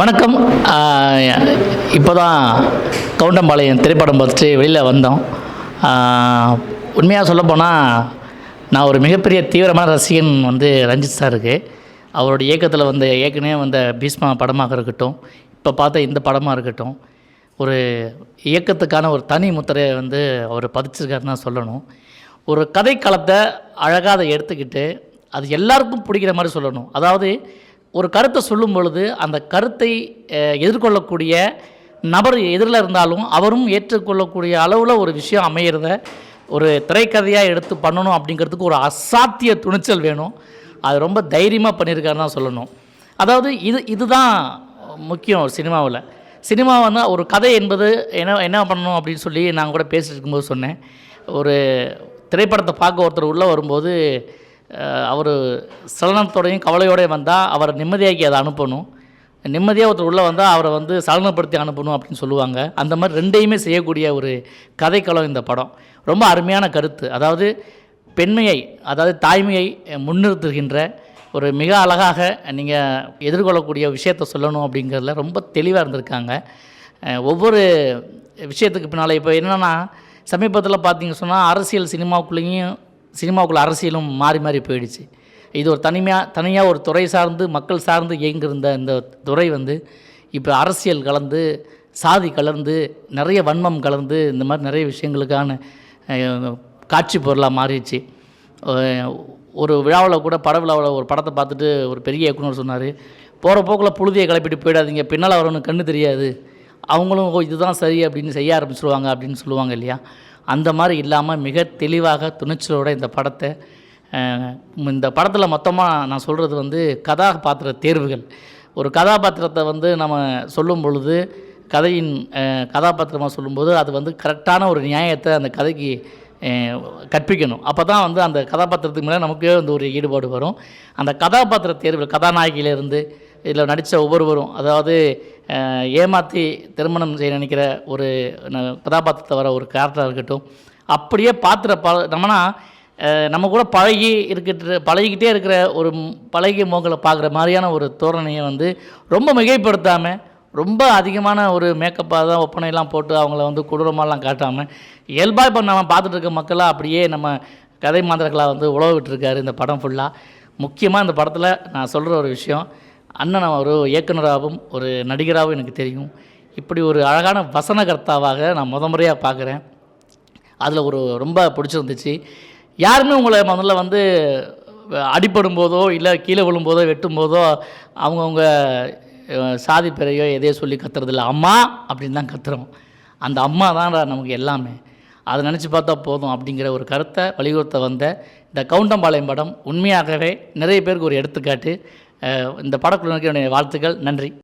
வணக்கம். இப்போ தான் கவுண்டம்பாளையம் திரைப்படம் பார்த்துட்டு வெளியில் வந்தோம். உண்மையாக சொல்லப்போனால் நான் ஒரு மிகப்பெரிய தீவிரமான ரசிகன் வந்து ரஞ்சித் சாருக்கு அவரோட இயக்கத்தில் வந்த ஏற்கனவே வந்த பீஸ்மா படமாக இருக்கட்டும் இப்போ பார்த்த இந்த படமாக இருக்கட்டும் ஒரு இயக்கத்துக்கான ஒரு தனி முத்திரையை வந்து அவர் பதிச்சிருக்காருன்னு தான் சொல்லணும். ஒரு கதைக்களத்தை அழகாக அதை எடுத்துக்கிட்டு அது எல்லாருக்கும் பிடிக்கிற மாதிரி சொல்லணும். அதாவது ஒரு கருத்தை சொல்லும் பொழுது அந்த கருத்தை எதிர்கொள்ளக்கூடிய நபர் எதிரில் இருந்தாலும் அவரும் ஏற்றுக்கொள்ளக்கூடிய அளவில் ஒரு விஷயம் அமையிறத ஒரு திரைக்கதையாக எடுத்து பண்ணணும் அப்படிங்கிறதுக்கு ஒரு அசாத்திய துணிச்சல் வேணும். அது ரொம்ப தைரியமாக பண்ணியிருக்காருன்னு தான் சொல்லணும். அதாவது இது இதுதான் முக்கியம் சினிமாவில். சினிமா வந்து ஒரு கதை என்பது என்ன என்ன பண்ணணும் அப்படின்னு சொல்லி நான் கூட பேசிட்டு இருக்கும்போது சொன்னேன். ஒரு திரைப்படத்தை பார்க்க ஒருத்தர் உள்ளே வரும்போது அவர் சலனத்தோடையும் கவலையோடையும் வந்தால் அவரை நிம்மதியாக்கி அதை அனுப்பணும். நிம்மதியாக ஒருத்தர் உள்ளே வந்தால் அவரை வந்து சலனப்படுத்தி அனுப்பணும் அப்படின்னு சொல்லுவாங்க. அந்த மாதிரி ரெண்டையுமே செய்யக்கூடிய ஒரு கதைக்களம் இந்த படம். ரொம்ப அருமையான கருத்து. அதாவது பெண்மையை அதாவது தாய்மையை முன்னிறுத்துகின்ற ஒரு மிக அழகாக நீங்கள் எதிர்கொள்ளக்கூடிய விஷயத்த சொல்லணும் அப்படிங்கிறதுல ரொம்ப தெளிவாக இருந்திருக்காங்க. ஒவ்வொரு விஷயத்துக்கு பின்னால் இப்போ என்னென்னா சமீபத்தில் பார்த்தீங்க சொன்னால் அரசியல் சினிமாவுக்குள்ளேயும் சினிமாவுக்குள்ள அரசியலும் மாறி மாறி போயிடுச்சு. இது ஒரு தனிமையாக தனியாக ஒரு துறை சார்ந்து மக்கள் சார்ந்து இயங்கியிருந்த இந்த துறை வந்து இப்போ அரசியல் கலந்து சாதி கலந்து நிறைய வன்மம் கலந்து இந்த மாதிரி நிறைய விஷயங்களுக்கான காட்சி பொருளாக மாறிடுச்சு. ஒரு விழாவில் கூட பட விழாவில் ஒரு படத்தை பார்த்துட்டு ஒரு பெரிய இயக்குனர் சொன்னார் போகிற போக்கில் புழுதியை கிளப்பிட்டு போயிடாதீங்க பின்னால் வரவனுக்கு கண்ணு தெரியாது. அவங்களும் ஓ இதுதான் சரி அப்படின்னு செய்ய ஆரம்பிச்சிருவாங்க அப்படின்னு சொல்லுவாங்க இல்லையா? அந்த மாதிரி இல்லாமல் மிக தெளிவாக துணிச்சலோட இந்த படத்தை இந்த படத்தில் மொத்தமாக நான் சொல்கிறது வந்து கதாபாத்திர தேர்வுகள். ஒரு கதாபாத்திரத்தை வந்து நம்ம சொல்லும் பொழுது கதையின் கதாபாத்திரமாக சொல்லும்போது அது வந்து கரெக்டான ஒரு நியாயத்தை அந்த கதைக்கு கற்பிக்கணும். அப்போ தான் வந்து அந்த கதாபாத்திரத்துக்கு மேலே நமக்கே வந்து ஒரு ஈடுபாடு வரும். அந்த கதாபாத்திர தேர்வுகள் கதாநாயகியிலேருந்து இதில் நடித்த ஒவ்வொருவரும் அதாவது ஏமாற்றி திருமணம் செய்ய நினைக்கிற ஒரு கதாபாத்திரத்தை வர ஒரு கேரக்டராக இருக்கட்டும் அப்படியே பாத்திர ப நம்மனா நம்ம கூட பழகி இருக்கின்ற பழகிக்கிட்டே இருக்கிற ஒரு பழகிய மோங்களை பார்க்குற மாதிரியான ஒரு தோரணையை வந்து ரொம்ப மிகைப்படுத்தாமல் ரொம்ப அதிகமான ஒரு மேக்கப்பாக தான் ஒப்பனையெல்லாம் போட்டு அவங்கள வந்து கொடூரமாலாம் காட்டாமல் இயல்பாக இப்போ நம்ம பார்த்துட்டு இருக்க மக்களாக அப்படியே நம்ம கதை மாந்திரங்களாக வந்து உழவு விட்டுருக்காரு இந்த படம் ஃபுல்லாக முக்கியமாக இந்த படத்தில் நான் சொல்கிற ஒரு விஷயம் அண்ணன் ஒரு இயக்குனராகவும் ஒரு நடிகராகவும் எனக்கு தெரியும். இப்படி ஒரு அழகான வசனகர்த்தாவாக நான் முத முறையாக பார்க்குறேன் அதில் ஒரு ரொம்ப பிடிச்சிருந்துச்சு. யாருமே உங்களை முதல்ல வந்து அடிபடும் போதோ இல்லை கீழே விழும்போதோ வெட்டும் போதோ அவங்கவுங்க சாதி பெறையோ எதையோ சொல்லி கத்துறதில்ல. அம்மா அப்படின்னு தான் கத்துறோம். அந்த அம்மா தான் நமக்கு எல்லாமே. அதை நினச்சி பார்த்தா போதும் அப்படிங்கிற ஒரு கருத்தை வலியுறுத்த வந்த இந்த கவுண்டம்பாளையம் படம் உண்மையாகவே நிறைய பேருக்கு ஒரு எடுத்துக்காட்டு. இந்த படக்குழுவினருக்கு என்னுடைய வாழ்த்துக்கள். நன்றி.